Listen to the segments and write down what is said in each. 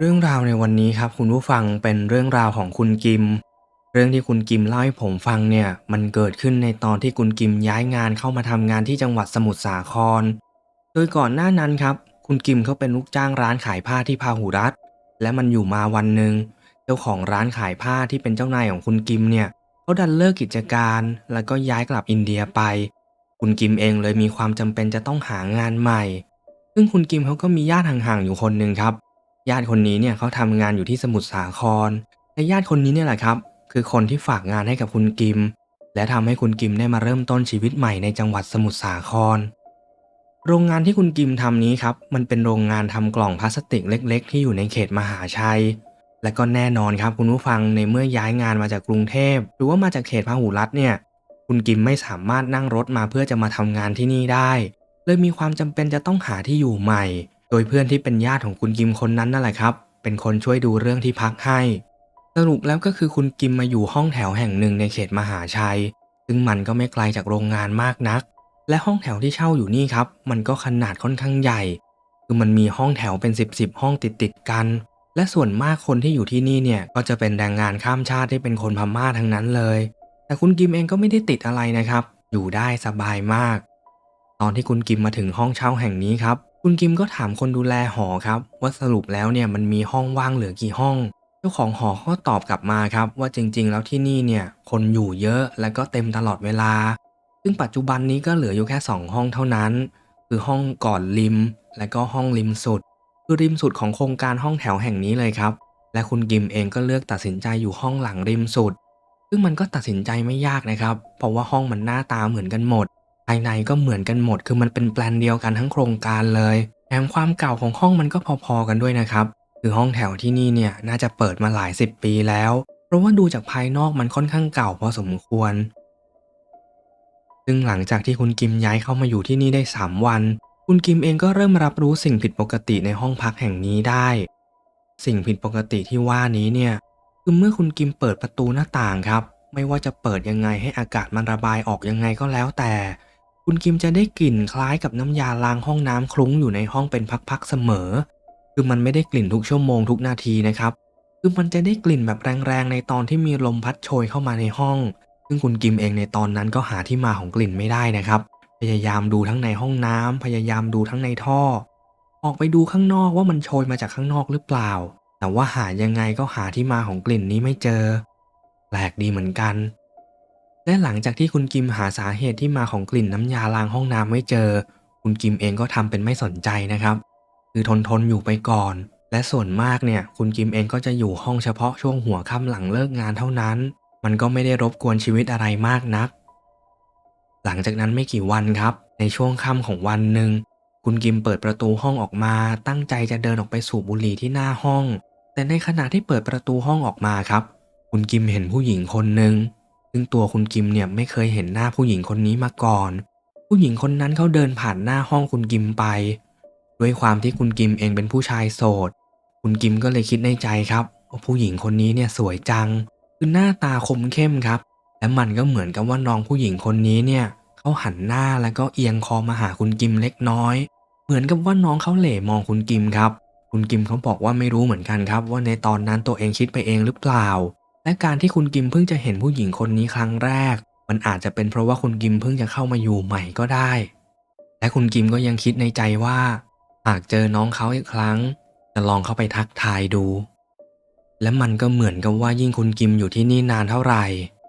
เรื่องราวในวันนี้ครับคุณผู้ฟังเป็นเรื่องราวของคุณกิม เรื่องที่คุณกิมเล่าให้ผมฟังเนี่ยมันเกิดขึ้นในตอนที่คุณกิมย้ายงานเข้ามาทำงานที่จังหวัดสมุทรสาคร โดยก่อนหน้านั้นครับ คุณกิมเขาเป็นลูกจ้างร้านขายผ้าที่พาหุรัตและมันอยู่มาวันหนึ่งเจ้าของร้านขายผ้าที่เป็นเจ้านายของคุณกิมเนี่ยเขาดันเลิกกิจการ แล้วก็ย้ายกลับอินเดียไป คุณกิมเองเลยมีความจำเป็นจะต้องหางานใหม่ ซึ่งคุณกิมเขาก็มีญาติห่างๆอยู่คนหนึ่งครับ ญาติคนนี้เนี่ยเขาทำงานอยู่ที่สมุทรสาครและญาติคนนี้เนี่ยแหละครับ คือคนที่ฝากงานให้กับคุณกิม และทำให้คุณกิมได้มาเริ่มต้นชีวิตใหม่ในจังหวัดสมุทรสาคร โรงงานที่คุณกิมทำนี้ครับ มันเป็นโรงงานทำกล่องพลาสติกเล็ก ๆ ที่อยู่ในเขตมหาชัย และก็แน่นอนครับคุณผู้ฟังในเมื่อย้ายงานมาจากกรุงเทพ หรือว่ามาจากเขตพหุรัฐเนี่ย คุณกิมไม่สามารถนั่งรถมาเพื่อจะมาทำงานที่นี่ได้ เลยมีความจำเป็นจะต้องหาที่อยู่ใหม่ โดยเพื่อนที่เป็นญาติของคุณกิมคนนั้นนั่นแหละครับ เป็นคนช่วยดูเรื่องที่พักให้ สรุปแล้วก็คือคุณกิมมาอยู่ห้องแถวแห่งหนึ่งในเขตมหาชัย ซึ่งมันก็ไม่ไกลจากโรงงานมากนัก และห้องแถวที่เช่าอยู่นี่ครับ มันก็ขนาดค่อนข้างใหญ่ คือมันมีห้องแถวเป็น 10บสห้องติดติดๆกัน และส่วนมากคนที่อยู่ที่นี่เนี่ยก็จะเป็นแรงงานข้ามชาติที่เป็นคนพม่าทั้งนั้นเลย แต่คุณกิมเองก็ไม่ได้ติดอะไรนะครับ อยู่ได้สบายมาก ตอนที่คุณกิมมาถึงห้องเช่าแห่งนี้ครับ คุณกิมก็ถามคนดูแลหอครับ ว่าสรุปแล้วเนี่ยมันมีห้องว่างเหลือกี่ห้อง เจ้าของหอก็ตอบกลับมาครับ ว่าจริง ๆ แล้วที่นี่เนี่ยคนอยู่เยอะและก็เต็มตลอดเวลา ซึ่งปัจจุบันนี้ก็เหลืออยู่แค่ 2 ห้องเท่านั้น คือห้องก่อนริม และก็ห้องริมสุด คือริมสุดของโครงการห้องแถวแห่งนี้เลยครับ และคุณกิมเองก็เลือกตัดสินใจอยู่ห้องหลังริมสุด ซึ่งมันก็ตัดสินใจไม่ยากนะครับ เพราะว่าห้องมันหน้าตาเหมือนกันหมด ภายในก็เหมือนกันหมด คือมันเป็นแปลนเดียวกันทั้งโครงการเลยแถมความเก่าของห้องมันก็พอๆกันด้วยนะครับ คือห้องแถวที่นี่เนี่ยน่าจะเปิดมาหลายสิบปีแล้ว เพราะว่าดูจากภายนอกมันค่อนข้างเก่าพอสมควร ซึ่งหลังจากที่คุณกิมย้ายเข้ามาอยู่ที่นี่ได้ 3 วัน คุณกิมเองก็เริ่มรับรู้สิ่งผิดปกติในห้องพักแห่งนี้ได้ สิ่งผิดปกติที่ว่านี้เนี่ยคือเมื่อคุณกิมเปิดประตูหน้าต่างครับ ไม่ว่าจะเปิดยังไงให้อากาศมันระบายออกยังไงก็แล้วแต่ คุณกิมจะได้กลิ่นคล้ายกับน้ำยาล้างห้องน้ำคลุ้งอยู่ในห้องเป็นพักๆเสมอ คือมันไม่ได้กลิ่นทุกชั่วโมงทุกนาทีนะครับ คือมันจะได้กลิ่นแบบแรงๆในตอนที่มีลมพัดโชยเข้ามาในห้อง ซึ่งคุณกิมเองในตอนนั้นก็หาที่มาของกลิ่นไม่ได้นะครับ พยายามดูทั้งในห้องน้ำพยายามดูทั้งในท่อ ออกไปดูข้างนอกว่ามันโชยมาจากข้างนอกหรือเปล่า แต่ว่าหายังไงก็หาที่มาของกลิ่นนี้ไม่เจอ แปลกดีเหมือนกัน และหลังจากที่คุณกิมหาสาเหตุที่มาของกลิ่นน้ำยาล้างห้องน้ำไม่เจอ คุณกิมเองก็ทำเป็นไม่สนใจนะครับ คือทนทนอยู่ไปก่อน และส่วนมากเนี่ย คุณกิมเองก็จะอยู่ห้องเฉพาะช่วงหัวค่ำหลังเลิกงานเท่านั้น มันก็ไม่ได้รบกวนชีวิตอะไรมากนัก หลังจากนั้นไม่กี่วันครับ ในช่วงค่ำของวันหนึ่งคุณกิมเปิดประตูห้องออกมา ตั้งใจจะเดินออกไปสูบบุหรี่ที่หน้าห้อง แต่ในขณะที่เปิดประตูห้องออกมาครับ คุณกิมเห็นผู้หญิงคนหนึ่ง ซึ่งตัวคุณกิมเนี่ยไม่เคยเห็นหน้าผู้หญิงคนนี้มาก่อน ผู้หญิงคนนั้นเขาเดินผ่านหน้าห้องคุณกิมไป ด้วยความที่คุณกิมเองเป็นผู้ชายโสด คุณกิมก็เลยคิดในใจครับว่าผู้หญิงคนนี้เนี่ยสวยจัง คือหน้าตาคมเข้มครับ และมันก็เหมือนกับว่าน้องผู้หญิงคนนี้เนี่ยเขาหันหน้าแล้วก็เอียงคอมาหาคุณกิมเล็กน้อย เหมือนกับว่าน้องเขาเหล่มองคุณกิมครับ คุณกิมเขาบอกว่าไม่รู้เหมือนกันครับ ว่าในตอนนั้นตัวเองคิดไปเองหรือเปล่า และการที่คุณกิมเพิ่งจะเห็นผู้หญิงคนนี้ครั้งแรก มันอาจจะเป็นเพราะว่าคุณกิมเพิ่งจะเข้ามาอยู่ใหม่ก็ได้ และคุณกิมก็ยังคิดในใจว่า หากเจอน้องเขาอีกครั้ง จะลองเข้าไปทักทายดู และมันก็เหมือนกับว่ายิ่งคุณกิมอยู่ที่นี่นานเท่าไหร่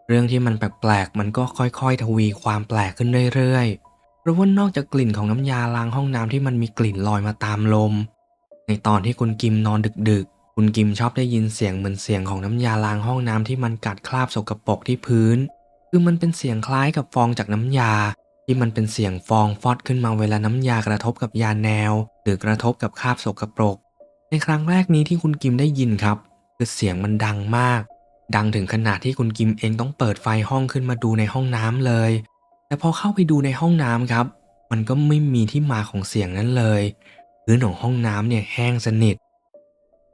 เรื่องที่มันแปลกๆมันก็ค่อยๆ ทวีความแปลกขึ้นเรื่อยๆเพราะว่านอกจากกลิ่นของน้ำยาล้างห้องน้ำที่มันมีกลิ่นลอยมาตามลม ในตอนที่คุณกิมนอนดึกๆ คุณกิมชอบได้ยินเสียงเหมือนเสียงของน้ำยาล้างห้องน้ำที่มันกัดคราบสกปรกที่พื้น คือมันเป็นเสียงคล้ายกับฟองจากน้ำยา ที่มันเป็นเสียงฟองฟอดขึ้นมาเวลาน้ำยากระทบกับยาแนว หรือกระทบกับคราบสกปรก ในครั้งแรกนี้ที่คุณกิมได้ยินครับ คือเสียงมันดังมาก ดังถึงขนาดที่คุณกิมเองต้องเปิดไฟห้องขึ้นมาดูในห้องน้ำเลย แต่พอเข้าไปดูในห้องน้ำครับ มันก็ไม่มีที่มาของเสียงนั้นเลยพื้นของห้องน้ำเนี่ยแห้งสนิท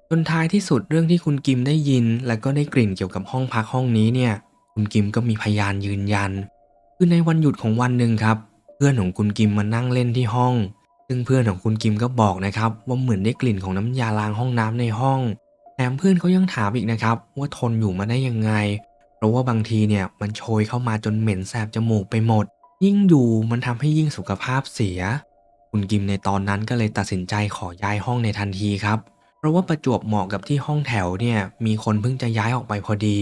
จนท้ายที่สุดเรื่องที่คุณกิมได้ยิน และก็ได้กลิ่นเกี่ยวกับห้องพักห้องนี้เนี่ย คุณกิมก็มีพยานยืนยัน คือในวันหยุดของวันหนึ่งครับ เพื่อนของคุณกิมมานั่งเล่นที่ห้อง ซึ่งเพื่อนของคุณกิมก็บอกนะครับ ว่าเหมือนได้กลิ่นของน้ำยาล้างห้องน้ำในห้องแถมเพื่อนเขายังถามอีกนะครับ ว่าทนอยู่มาได้ยังไง เพราะว่าบางทีเนี่ยมันโชยเข้ามาจนเหม็นแสบจมูกไปหมด ยิ่งอยู่มันทำให้ยิ่งสุขภาพเสีย คุณกิมในตอนนั้นก็เลยตัดสินใจขอย้ายห้องในทันทีครับ ราะว่าประจวบเหมาะกับที่ห้องแถวเนี่ยมีคนเพิ่งจะย้ายออกไปพอดี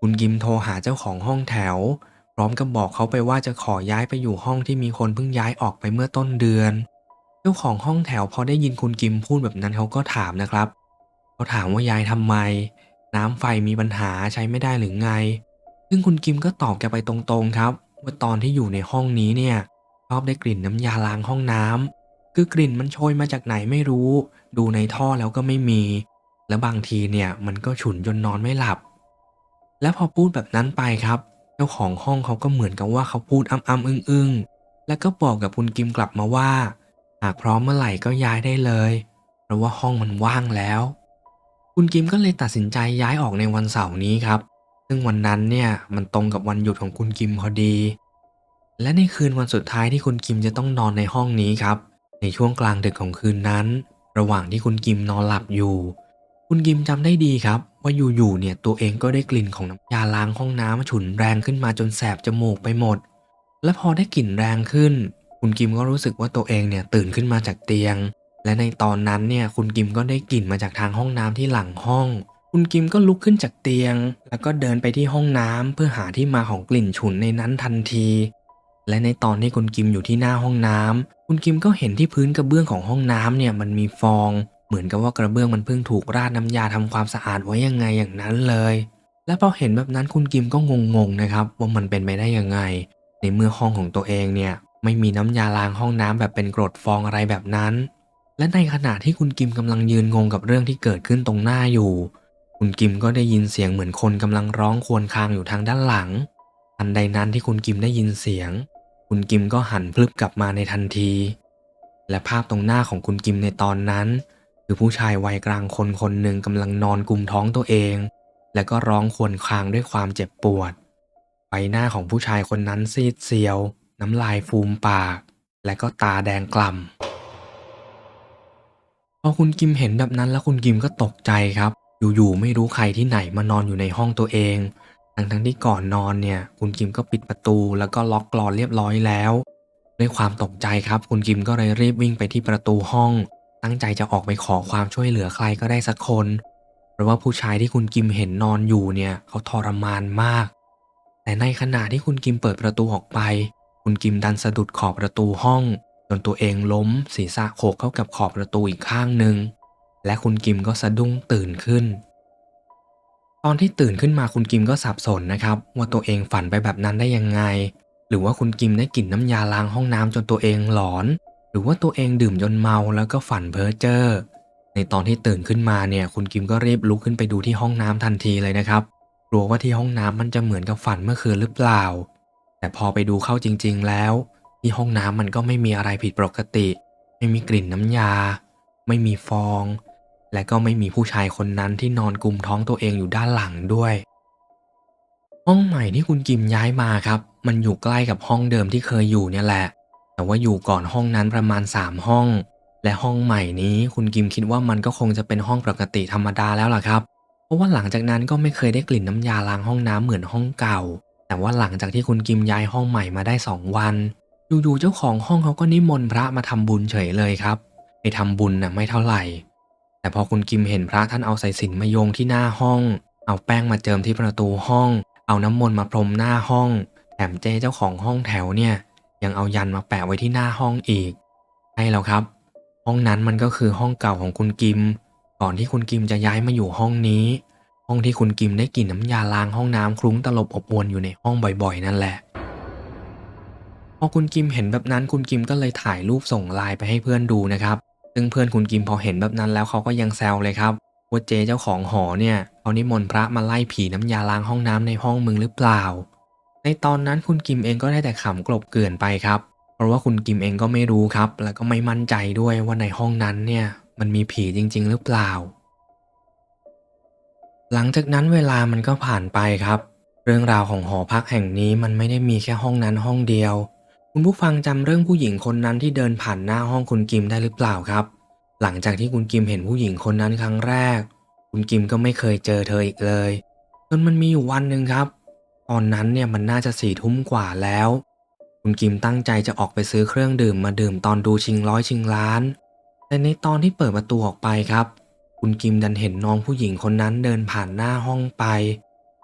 คุณกิมโทรหาเจ้าของห้องแถว พร้อมกับบอกเขาไปว่าจะขอย้ายไปอยู่ห้องที่มีคนเพิ่งย้ายออกไปเมื่อต้นเดือน เจ้าของห้องแถวพอได้ยินคุณกิมพูดแบบนั้นเขาก็ถามนะครับเขาถามว่าย้ายทำไม น้ำไฟมีปัญหาใช้ไม่ได้หรือไง ซึ่งคุณกิมก็ตอบแกไปตรงๆครับ ว่าตอนที่อยู่ในห้องนี้เนี่ยชอบได้กลิ่นน้ำยาล้างห้องน้ำ คือกลิ่นมันโชยมาจากไหนไม่รู้ ดูในท่อแล้วก็ไม่มี และบางทีเนี่ยมันก็ฉุนจนนอนไม่หลับ และพอพูดแบบนั้นไปครับ เจ้าของห้องเขาก็เหมือนกับว่าเขาพูดอ้ำๆอึ้งๆ แล้วก็บอกกับคุณกิมกลับมาว่า หากพร้อมเมื่อไหร่ก็ย้ายได้เลย เพราะว่าห้องมันว่างแล้ว คุณกิมก็เลยตัดสินใจย้ายออกในวันเสาร์นี้ครับ ซึ่งวันนั้นเนี่ยมันตรงกับวันหยุดของคุณกิมพอดี และในคืนวันสุดท้ายที่คุณกิมจะต้องนอนในห้องนี้ครับ ในช่วงกลางดึกของคืนนั้น ระหว่างที่คุณกิมนอนหลับอยู่ คุณกิมจำได้ดีครับ ว่าอยู่ๆเนี่ยตัวเองก็ได้กลิ่นของน้ำยาล้างห้องน้ำฉุนแรงขึ้นมาจนแสบจมูกไปหมด และพอได้กลิ่นแรงขึ้น คุณกิมก็รู้สึกว่าตัวเองเนี่ยตื่นขึ้นมาจากเตียง และในตอนนั้นเนี่ยคุณกิมก็ได้กลิ่นมาจากทางห้องน้ำที่หลังห้อง คุณกิมก็ลุกขึ้นจากเตียง แล้วก็เดินไปที่ห้องน้ำเพื่อหาที่มาของกลิ่นฉุนในนั้นทันที และในตอนที่คุณกิมอยู่ที่หน้าห้องน้ำคุณกิมก็เห็นที่พื้นกระเบื้องของห้องน้ำเนี่ยมันมีฟอง เหมือนกับว่ากระเบื้องมันเพิ่งถูกราดน้ำยาทำความสะอาดไว้ยังไงอย่างนั้นเลย และพอเห็นแบบนั้นคุณกิมก็งงๆนะครับว่ามันเป็นไปได้ยังไง ในเมื่อห้องของตัวเองเนี่ยไม่มีน้ำยาล้างห้องน้ำแบบเป็นกรดฟองอะไรแบบนั้น และในขณะที่คุณกิมกำลังยืนงงกับเรื่องที่เกิดขึ้นตรงหน้าอยู่ คุณกิมก็ได้ยินเสียงเหมือนคนกำลังร้องครวญครางอยู่ทางด้านหลัง ทันใดนั้นที่คุณกิมได้ยินเสียง คุณกิมก็หันพลึบกลับมาในทันที และภาพตรงหน้าของคุณกิมในตอนนั้น คือผู้ชายวัยกลางคนคนหนึ่งกำลังนอนกุมท้องตัวเอง และก็ร้องครวญครางด้วยความเจ็บปวดใบหน้าของผู้ชายคนนั้นซีดเซียว น้ำลายฟูมปาก และก็ตาแดงกล่ำพอคุณกิมเห็นแบบนั้นแล้วคุณกิมก็ตกใจครับ อยู่ๆไม่รู้ใครที่ไหนมานอนอยู่ในห้องตัวเอง ทั้งที่ก่อนนอนเนี่ย คุณกิมก็ปิดประตูแล้วก็ล็อกกลอนเรียบร้อยแล้ว ด้วยความตกใจครับ คุณกิมก็เลยรีบวิ่งไปที่ประตูห้อง ตั้งใจจะออกไปขอความช่วยเหลือใครก็ได้สักคน เพราะว่าผู้ชายที่คุณกิมเห็นนอนอยู่เนี่ยเขาทรมานมาก แต่ในขณะที่คุณกิมเปิดประตูออกไป คุณกิมดันสะดุดขอบประตูห้องจนตัวเองล้มศีรษะโขกเข้ากับขอบประตูอีกข้างหนึ่งและคุณกิมก็สะดุ้งตื่นขึ้น ตอนที่ตื่นขึ้นมาคุณกิมก็สับสนนะครับ ว่าตัวเองฝันไปแบบนั้นได้ยังไง หรือว่าคุณกิมได้กลิ่นน้ำยาล้างห้องน้ำจนตัวเองหลอน หรือว่าตัวเองดื่มจนเมาแล้วก็ฝันเพ้อเจ้อในตอนที่ตื่นขึ้นมาเนี่ย คุณกิมก็รีบลุกขึ้นไปดูที่ห้องน้ำทันทีเลยนะครับกลัวว่าที่ห้องน้ำมันจะเหมือนกับฝันเมื่อคืนหรือเปล่า แต่พอไปดูเข้าจริง ๆ แล้ว ที่ห้องน้ำมันก็ไม่มีอะไรผิดปกติ ไม่มีกลิ่นน้ำยา ไม่มีฟอง และก็ไม่มีผู้ชายคนนั้นที่นอนกุมท้องตัวเองอยู่ด้านหลังด้วย ห้องใหม่ที่คุณกิมย้ายมาครับ มันอยู่ใกล้กับห้องเดิมที่เคยอยู่เนี่ยแหละ แต่ว่าอยู่ก่อนห้องนั้นประมาณ 3 ห้อง และห้องใหม่นี้คุณกิมคิดว่ามันก็คงจะเป็นห้องปกติธรรมดาแล้วล่ะครับ เพราะว่าหลังจากนั้นก็ไม่เคยได้กลิ่นน้ำยาล้างห้องน้ำเหมือนห้องเก่า แต่ว่าหลังจากที่คุณกิมย้ายห้องใหม่มาได้ 2 วันอยู่ๆเจ้าของห้องเขาก็นิมนต์พระมาทำบุญเฉยเลยครับไปทำบุญน่ะไม่เท่าไหร่ แต่พอคุณกิมเห็นพระท่านเอาสายสิญจนมาโยงที่หน้าห้อง เอาแป้งมาเจิมที่ประตูห้อง เอาน้ำมนต์มาพรมหน้าห้อง แถมเจเจ้าของห้องแถวเนี่ย ยังเอายันมาแปะไว้ที่หน้าห้องอีกใช่แล้วครับ ห้องนั้นมันก็คือห้องเก่าของคุณกิม ก่อนที่คุณกิมจะย้ายมาอยู่ห้องนี้ ห้องที่คุณกิมได้กลิ่นน้ำยาล้างห้องน้ำคลุ้งตลบอบอวนอยู่ในห้องบ่อยๆ นั่นแหละพอคุณกิมเห็นแบบนั้นคุณกิมก็เลยถ่ายรูปส่งไลน์ไปให้เพื่อนดูนะครับ ซึ่งเพื่อนคุณกิมพอเห็นแบบนั้นแล้วเขาก็ยังแซวเลยครับว่าเจเจ้าของหอเนี่ยเขานิมนต์พระมาไล่ผีน้ำยาล้างห้องน้ำในห้องมึงหรือเปล่า ในตอนนั้นคุณกิมเองก็ได้แต่ขำกลบเกลื่อนไปครับ เพราะว่าคุณกิมเองก็ไม่รู้ครับ แล้วก็ไม่มั่นใจด้วยว่าในห้องนั้นเนี่ยมันมีผีจริง ๆ หรือเปล่า หลังจากนั้นเวลามันก็ผ่านไปครับ เรื่องราวของหอพักแห่งนี้มันไม่ได้มีแค่ห้องนั้นห้องเดียว คุณผู้ฟังจำเรื่องผู้หญิงคนนั้นที่เดินผ่านหน้าห้องคุณกิมได้หรือเปล่าครับ หลังจากที่คุณกิมเห็นผู้หญิงคนนั้นครั้งแรก คุณกิมก็ไม่เคยเจอเธออีกเลยจนมันมีอยู่วันหนึ่งครับ ตอนนั้นเนี่ยมันน่าจะสี่ทุ่มกว่าแล้ว คุณกิมตั้งใจจะออกไปซื้อเครื่องดื่มมาดื่มตอนดูชิงร้อยชิงล้าน แต่ในตอนที่เปิดประตูออกไปครับ คุณกิมดันเห็นน้องผู้หญิงคนนั้นเดินผ่านหน้าห้องไป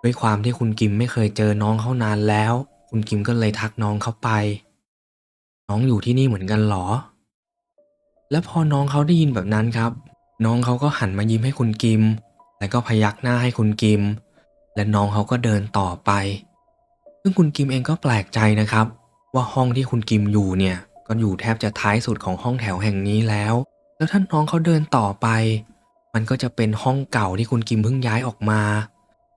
ด้วยความที่คุณกิมไม่เคยเจอน้องเขานานแล้ว คุณกิมก็เลยทักน้องเขาไป น้องอยู่ที่นี่เหมือนกันเหรอ และพอน้องเขาได้ยินแบบนั้นครับ น้องเขาก็หันมายิ้มให้คุณกิม แล้วก็พยักหน้าให้คุณกิม และน้องเขาก็เดินต่อไป ซึ่งคุณกิมเองก็แปลกใจนะครับ ว่าห้องที่คุณกิมอยู่เนี่ยก็อยู่แทบจะท้ายสุดของห้องแถวแห่งนี้แล้ว แล้วถ้านน้องเขาเดินต่อไป มันก็จะเป็นห้องเก่าที่คุณกิมเพิ่งย้ายออกมา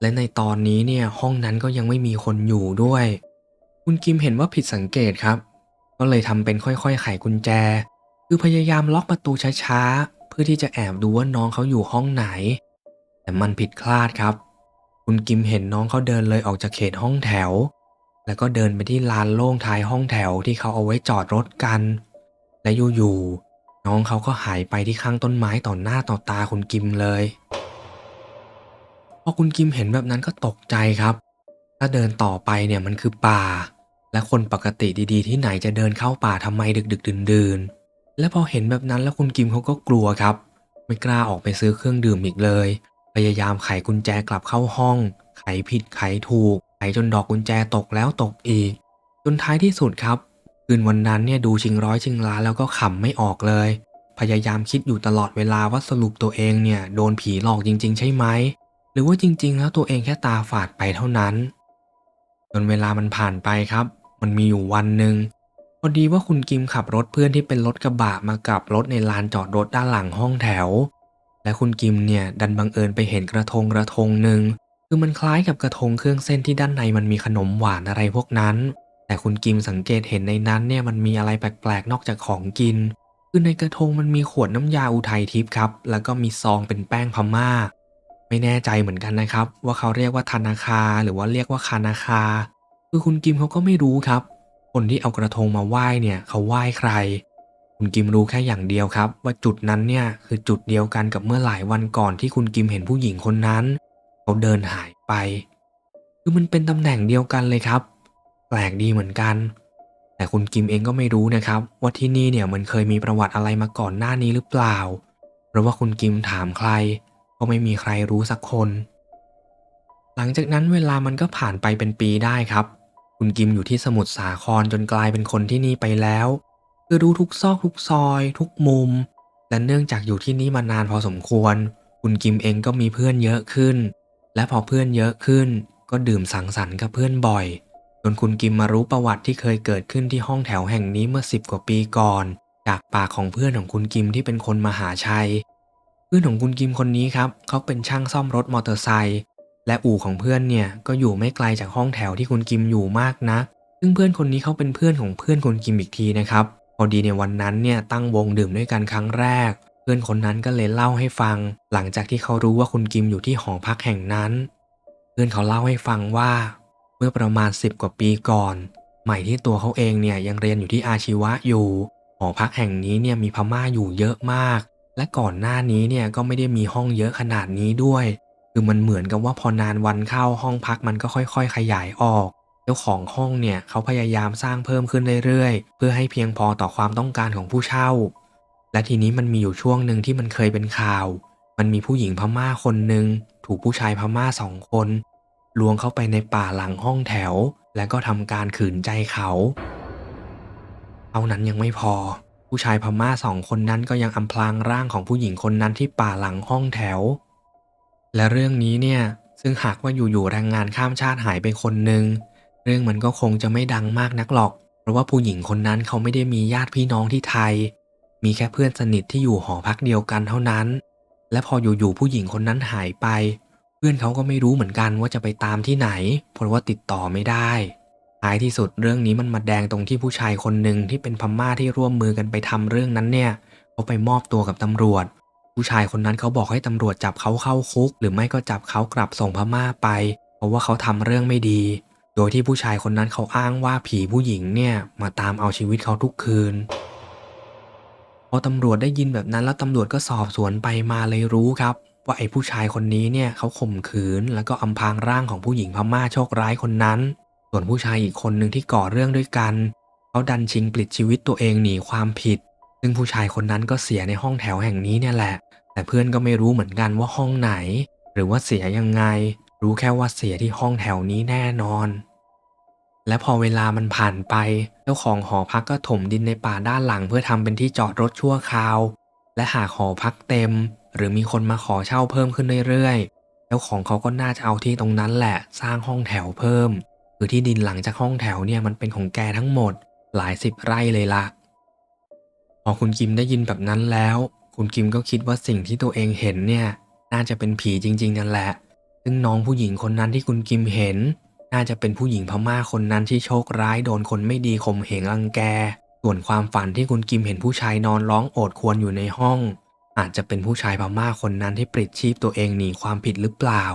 และในตอนนี้เนี่ยห้องนั้นก็ยังไม่มีคนอยู่ด้วย คุณกิมเห็นว่าผิดสังเกตครับ ก็เลยทำเป็นค่อยๆ ไขกุญแจ คือพยายามล็อกประตูช้าๆ เพื่อที่จะแอบดูว่าน้องเขาอยู่ห้องไหน แต่มันผิดคลาดครับ คุณกิมเห็นน้องเขาเดินเลยออกจากเขตห้องแถว แล้วก็เดินไปที่ลานโล่งท้ายห้องแถวที่เขาเอาไว้จอดรถกัน และอยู่ๆน้องเขาก็หายไปที่ข้างต้นไม้ต่อหน้าต่อตาคุณกิมเลยพอคุณกิมเห็นแบบนั้นก็ตกใจครับ ถ้าเดินต่อไปเนี่ยมันคือป่า และคนปกติดีๆ ที่ไหนจะเดินเข้าป่าทำไมดึก ๆ ดื่นๆ และพอเห็นแบบนั้นแล้วคุณกิมเขาก็กลัวครับ ไม่กล้าออกไปซื้อเครื่องดื่มอีกเลย พยายามไขกุญแจกลับเข้าห้อง ไขผิดไขถูก ไขจนดอกกุญแจตกแล้วตกอีก จนท้ายที่สุดครับ คืนวันนั้นเนี่ยดูชิงร้อยชิงล้านแล้วก็ขำไม่ออกเลย พยายามคิดอยู่ตลอดเวลาว่าสรุปตัวเองเนี่ยโดนผีหลอกจริง ๆ ใช่ไหมหรือว่าจริง ๆ แล้วตัวเองแค่ตาฝาดไปเท่านั้น จนเวลามันผ่านไปครับ มันมีอยู่วันหนึ่งพอดีว่าคุณกิมขับรถเพื่อนที่เป็นรถกระบะมากับรถในลานจอดรถด้านหลังห้องแถว และคุณกิมเนี่ยดันบังเอิญไปเห็นกระทงกระทงหนึ่งคือมันคล้ายกับกระทงเครื่องเส้นที่ด้านในมันมีขนมหวานอะไรพวกนั้น แต่คุณกิมสังเกตเห็นในนั้นเนี่ยมันมีอะไรแปลกๆ นอกจากของกิน คือในกระทงมันมีขวดน้ำยาอุทัยทิพย์ครับ แล้วก็มีซองเป็นแป้งพม่า ไม่แน่ใจเหมือนกันนะครับ ว่าเขาเรียกว่าธนาคาหรือว่าเรียกว่าคานาคา คือคุณกิมเขาก็ไม่รู้ครับ คนที่เอากระทงมาไหว้เนี่ยเขาไหว้ใคร คุณกิมรู้แค่อย่างเดียวครับ ว่าจุดนั้นเนี่ยคือจุดเดียวกันกับเมื่อหลายวันก่อนที่คุณกิมเห็นผู้หญิงคนนั้น เขาเดินหายไป คือมันเป็นตำแหน่งเดียวกันเลยครับ แปลกดีเหมือนกัน แต่คุณกิมเองก็ไม่รู้นะครับ ว่าที่นี่เนี่ยมันเคยมีประวัติอะไรมาก่อนหน้านี้หรือเปล่า เพราะว่าคุณกิมถามใคร ก็ไม่มีใครรู้สักคน หลังจากนั้นเวลามันก็ผ่านไปเป็นปีได้ครับ คุณกิมอยู่ที่สมุทรสาครจนกลายเป็นคนที่นี่ไปแล้ว คือรู้ทุกซอกทุกซอย ทุกมุม และเนื่องจากอยู่ที่นี่มานานพอสมควร คุณกิมเองก็มีเพื่อนเยอะขึ้น และพอเพื่อนเยอะขึ้น ก็ดื่มสังสรรค์กับเพื่อนบ่อยจนคุณกิมมารู้ประวัติที่เคยเกิดขึ้นที่ห้องแถวแห่งนี้เมื่อสิบกว่าปีก่อน จากปากของเพื่อนของคุณกิมที่เป็นคนมหาชัย เพื่อนของคุณกิมคนนี้ครับเขาเป็นช่างซ่อมรถมอเตอร์ไซค์ และอู่ของเพื่อนเนี่ยก็อยู่ไม่ไกลจากห้องแถวที่คุณกิมอยู่มากนะซึ่งเพื่อนคนนี้เขาเป็นเพื่อนของเพื่อนคุณกิมอีกทีนะครับ พอดีในวันนั้นเนี่ยตั้งวงดื่มด้วยกันครั้งแรก เพื่อนคนนั้นก็เลยเล่าให้ฟัง หลังจากที่เขารู้ว่าคุณกิมอยู่ที่หอพักแห่งนั้น เพื่อนเขาเล่าให้ฟังว่า เมื่อประมาณ 10 กว่าปีก่อน ใหม่ที่ตัวเขาเองเนี่ยยังเรียนอยู่ที่อาชีวะอยู่ หอพักแห่งนี้เนี่ยมีพม่าอยู่เยอะมาก และก่อนหน้านี้เนี่ยก็ไม่ได้มีห้องเยอะขนาดนี้ด้วย คือมันเหมือนกับว่าพอนานวันเข้าห้องพักมันก็ค่อยๆ ขยายออก เจ้าของห้องเนี่ยเขาพยายามสร้างเพิ่มขึ้นเรื่อยๆ เพื่อให้เพียงพอต่อความต้องการของผู้เช่า และทีนี้มันมีอยู่ช่วงหนึ่งที่มันเคยเป็นข่าว มันมีผู้หญิงพม่าคนหนึ่งถูกผู้ชายพม่าสองคนลวงเข้าไปในป่าหลังห้องแถว และก็ทำการขืนใจเขาเท่านั้นยังไม่พอ ผู้ชายพม่าสองคนนั้นก็ยังอำพรางร่างของผู้หญิงคนนั้นที่ป่าหลังห้องแถว และเรื่องนี้เนี่ยซึ่งหากว่าอยู่ๆแรงงานข้ามชาติหายไปคนหนึ่งเรื่องมันก็คงจะไม่ดังมากนักหรอก เพราะว่าผู้หญิงคนนั้นเขาไม่ได้มีญาติพี่น้องที่ไทย มีแค่เพื่อนสนิทที่อยู่หอพักเดียวกันเท่านั้น และพออยู่ๆผู้หญิงคนนั้นหายไป เพื่อนเขาก็ไม่รู้เหมือนกันว่าจะไปตามที่ไหน เพราะว่าติดต่อไม่ได้ท้ายที่สุดเรื่องนี้มันมาแดงตรงที่ผู้ชายคนหนึ่งที่เป็นพม่าที่ร่วมมือกันไปทำเรื่องนั้นเนี่ยเขาไปมอบตัวกับตำรวจ ผู้ชายคนนั้นเขาบอกให้ตำรวจจับเขาเข้าคุก หรือไม่ก็จับเขากลับส่งพม่าไป เพราะว่าเขาทำเรื่องไม่ดี โดยที่ผู้ชายคนนั้นเขาอ้างว่าผีผู้หญิงเนี่ยมาตามเอาชีวิตเขาทุกคืนพอตำรวจได้ยินแบบนั้นแล้วตำรวจก็สอบสวนไปมาเลยรู้ครับ ว่าไอ้ผู้ชายคนนี้เนี่ยเขาข่มขืน แล้วก็อำพรางร่างของผู้หญิงพม่าโชคร้ายคนนั้น ส่วนผู้ชายอีกคนหนึ่งที่ก่อเรื่องด้วยกันเขาดันชิงปลิดชีวิตตัวเองหนีความผิด ซึ่งผู้ชายคนนั้นก็เสียในห้องแถวแห่งนี้เนี่ยแหละ แต่เพื่อนก็ไม่รู้เหมือนกันว่าห้องไหน หรือว่าเสียยังไง รู้แค่ว่าเสียที่ห้องแถวนี้แน่นอน และพอเวลามันผ่านไป เจ้าของหอพักก็ถมดินในป่าด้านหลัง เพื่อทำเป็นที่จอดรถชั่วคราว และหากหอพักเต็ม หรือมีคนมาขอเช่าเพิ่มขึ้นเรื่อยๆเจ้าของเขาก็น่าจะเอาที่ตรงนั้นแหละสร้างห้องแถวเพิ่มคือที่ดินหลังจากห้องแถวเนี่ยมันเป็นของแกทั้งหมด หลายสิบไร่เลยละพอคุณกิมได้ยินแบบนั้นแล้ว คุณกิมก็คิดว่าสิ่งที่ตัวเองเห็นเนี่ย น่าจะเป็นผีจริง ๆ นั่นแหละ ซึ่งน้องผู้หญิงคนนั้นที่คุณกิมเห็น น่าจะเป็นผู้หญิงพม่าคนนั้นที่โชคร้ายโดนคนไม่ดีข่มเหงรังแก ส่วนความฝันที่คุณกิมเห็นผู้ชายนอนร้องโอดครวญอยู่ในห้อง อาจจะเป็นผู้ชายพม่าคนนั้นที่ปลิดชีพตัวเองหนีความผิดหรือเปล่า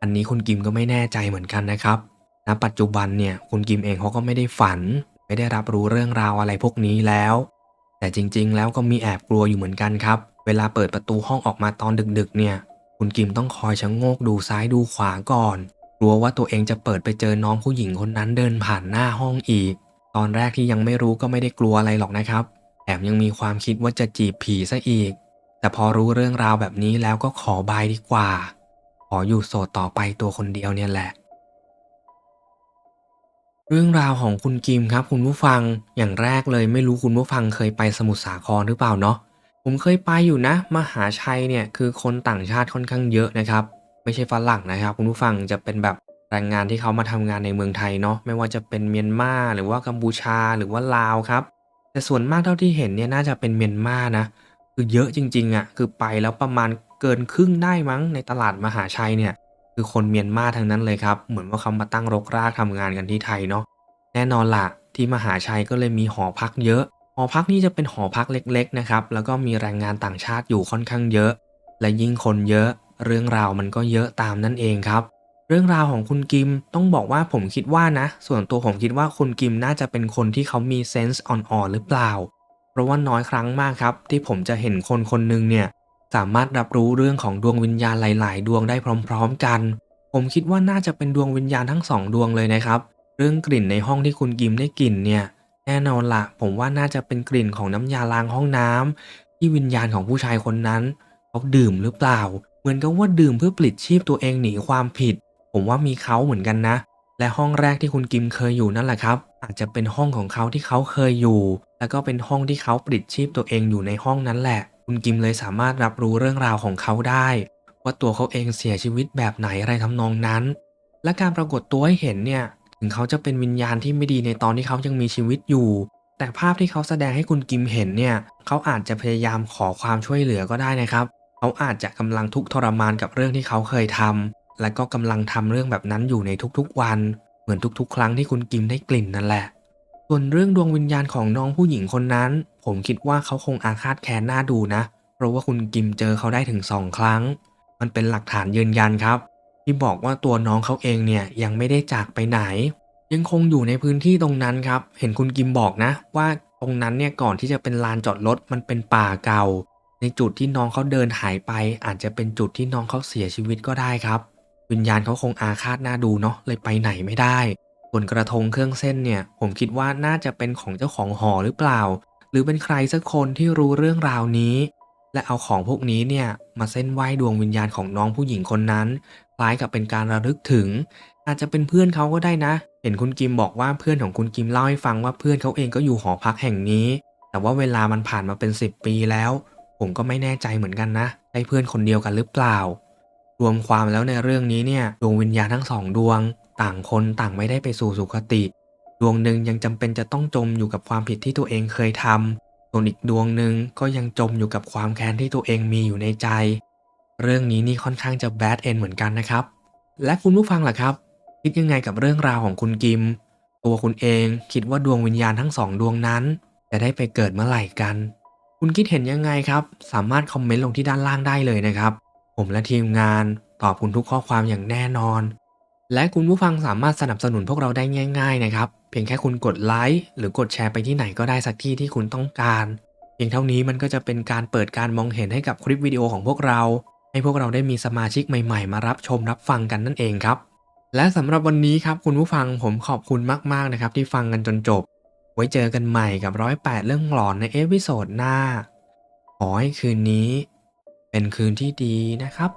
อันนี้คุณกิมก็ไม่แน่ใจเหมือนกันนะครับ ณ ปัจจุบันเนี่ยคุณกิมเองเขาก็ไม่ได้ฝัน ไม่ได้รับรู้เรื่องราวอะไรพวกนี้แล้ว แต่จริงๆ แล้วก็มีแอบกลัวอยู่เหมือนกันครับ เวลาเปิดประตูห้องออกมาตอนดึกๆ เนี่ย คุณกิมต้องคอยชะโงกดูซ้ายดูขวาก่อน กลัวว่าตัวเองจะเปิดไปเจอน้องผู้หญิงคนนั้นเดินผ่านหน้าห้องอีก ตอนแรกที่ยังไม่รู้ก็ไม่ได้กลัวอะไรหรอกนะครับ แถมยังมีความคิดว่าจะจีบผีซะอีก แต่พอรู้เรื่องราวแบบนี้แล้วก็ขอบายดีกว่า ขออยู่โสดต่อไปตัวคนเดียวเนี่ยแหละ เรื่องราวของคุณกิมครับคุณผู้ฟังอย่างแรกเลยไม่รู้คุณผู้ฟังเคยไปสมุทรสาครหรือเปล่าเนาะผมเคยไปอยู่นะ มหาชัยเนี่ยคือคนต่างชาติค่อนข้างเยอะนะครับ ไม่ใช่ฝรั่งนะครับ คุณผู้ฟังจะเป็นแบบแรงงานที่เขามาทำงานในเมืองไทยเนาะไม่ว่าจะเป็นเมียนมาหรือว่ากัมพูชาหรือว่าลาวครับ แต่ส่วนมากเท่าที่เห็นเนี่ยน่าจะเป็นเมียนมานะ คือเยอะจริงๆอะ่ะคือไปแล้วประมาณเกินครึ่งได้มั้งในตลาดมหาชัยเนี่ย คือคนเมียนมาทั้งนั้นเลยครับ เหมือนว่าเขามาตั้งรกรากทำงานกันที่ไทยเนาะแน่นอนล่ะ ที่มหาชัยก็เลยมีหอพักเยอะ หอพักนี่จะเป็นหอพักเล็กๆนะครับแล้วก็มีแรงงานต่างชาติอยู่ค่อนข้างเยอะ และยิ่งคนเยอะ เรื่องราวมันก็เยอะตามนั่นเองครับ เรื่องราวของคุณกิมต้องบอกว่าผมคิดว่านะ ส่วนตัวผมคิดว่าคุณกิมน่าจะเป็นคนที่เขามีเซนส์อ่อนๆหรือเปล่า เพราะว่าน้อยครั้งมากครับ ที่ผมจะเห็นคนคนหนึ่งเนี่ย สามารถรับรู้เรื่องของดวงวิญญาณหลาย ๆ ดวงได้พร้อม ๆ กัน ผมคิดว่าน่าจะเป็นดวงวิญญาณทั้งสองดวงเลยนะครับ เรื่องกลิ่นในห้องที่คุณกิมได้กลิ่นเนี่ย แน่นอนละผมว่าน่าจะเป็นกลิ่นของน้ำยาล้างห้องน้ำที่วิญญาณของผู้ชายคนนั้นเขาดื่มหรือเปล่า เหมือนกับว่าดื่มเพื่อปลิดชีพตัวเองหนีความผิด ผมว่ามีเขาเหมือนกันนะ และห้องแรกที่คุณกิมเคยอยู่นั่นแหละครับ อาจจะเป็นห้องของเขาที่เขาเคยอยู่ แล้วก็เป็นห้องที่เขาปลิดชีพตัวเองอยู่ในห้องนั้นแหละ คุณกิมเลยสามารถรับรู้เรื่องราวของเขาได้ ว่าตัวเขาเองเสียชีวิตแบบไหนอะไรทำนองนั้น และการปรากฏตัวให้เห็นเนี่ยถึงเขาจะเป็นวิญญาณที่ไม่ดีในตอนที่เขายังมีชีวิตอยู่ แต่ภาพที่เขาแสดงให้คุณกิมเห็นเนี่ยเขาอาจจะพยายามขอความช่วยเหลือก็ได้นะครับ เขาอาจจะกำลังทุกข์ทรมานกับเรื่องที่เขาเคยทำและก็กำลังทำเรื่องแบบนั้นอยู่ในทุกๆวัน เหมือนทุกๆ ครั้งที่คุณกิมได้กลิ่นนั่นแหละ ส่วนเรื่องดวงวิญญาณของน้องผู้หญิงคนนั้น ผมคิดว่าเขาคงอาฆาตแค้นหน้าดูนะ เพราะว่าคุณกิมเจอเขาได้ถึงสองครั้ง มันเป็นหลักฐานยืนยันครับ ที่บอกว่าตัวน้องเขาเองเนี่ยยังไม่ได้จากไปไหน ยังคงอยู่ในพื้นที่ตรงนั้นครับ เห็นคุณกิมบอกนะ ว่าตรงนั้นเนี่ยก่อนที่จะเป็นลานจอดรถมันเป็นป่าเก่า ในจุดที่น้องเขาเดินหายไป อาจจะเป็นจุดที่น้องเขาเสียชีวิตก็ได้ครับ วิญญาณเขาคงอาฆาตหน้าดูเนาะเลยไปไหนไม่ได้ ส่วนกระทงเครื่องเส้นเนี่ยผมคิดว่าน่าจะเป็นของเจ้าของหอหรือเปล่า หรือเป็นใครสักคนที่รู้เรื่องราวนี้ และเอาของพวกนี้เนี่ยมาเส้นไหว้ดวงวิญญาณของน้องผู้หญิงคนนั้น คล้ายกับเป็นการระลึกถึง อาจจะเป็นเพื่อนเขาก็ได้นะ เห็นคุณกิมบอกว่าเพื่อนของคุณกิมเล่าให้ฟังว่าเพื่อนเขาเองก็อยู่หอพักแห่งนี้ แต่ว่าเวลามันผ่านมาเป็น 10 ปีแล้ว ผมก็ไม่แน่ใจเหมือนกันนะใช่เพื่อนคนเดียวกันหรือเปล่า รวมความแล้วในเรื่องนี้เนี่ยดวงวิญญาณทั้งสองดวง ต่างคนต่างไม่ได้ไปสู่สุคติ ดวงหนึ่งยังจำเป็นจะต้องจมอยู่กับความผิดที่ตัวเองเคยทำส่วนอีกดวงหนึ่งก็ยังจมอยู่กับความแค้นที่ตัวเองมีอยู่ในใจ เรื่องนี้นี่ค่อนข้างจะแบดเอนเหมือนกันนะครับ และคุณผู้ฟังล่ะครับ คิดยังไงกับเรื่องราวของคุณกิม ตัวคุณเองคิดว่าดวงวิญญาณทั้งสองดวงนั้น จะได้ไปเกิดเมื่อไหร่กัน คุณคิดเห็นยังไงครับ สามารถคอมเมนต์ลงที่ด้านล่างได้เลยนะครับ ผมและทีมงานตอบคุณทุกข้อความอย่างแน่นอน และคุณผู้ฟังสามารถสนับสนุนพวกเราได้ง่าย ๆ นะครับ เพียงแค่คุณกดไลค์หรือกดแชร์ไปที่ไหนก็ได้สักที่ที่คุณต้องการ เพียงเท่านี้มันก็จะเป็นการเปิดการมองเห็นให้กับคลิปวิดีโอของพวกเรา ให้พวกเราได้มีสมาชิกใหม่ๆ มารับชมรับฟังกันนั่นเองครับ และสำหรับวันนี้ครับคุณผู้ฟังผมขอบคุณมากๆนะครับที่ฟังกันจนจบ ไว้เจอกันใหม่กับร้อยแปดเรื่องหลอนในเอพิโซดหน้าขอให้คืนนี้ เป็นคืนที่ดีนะครับ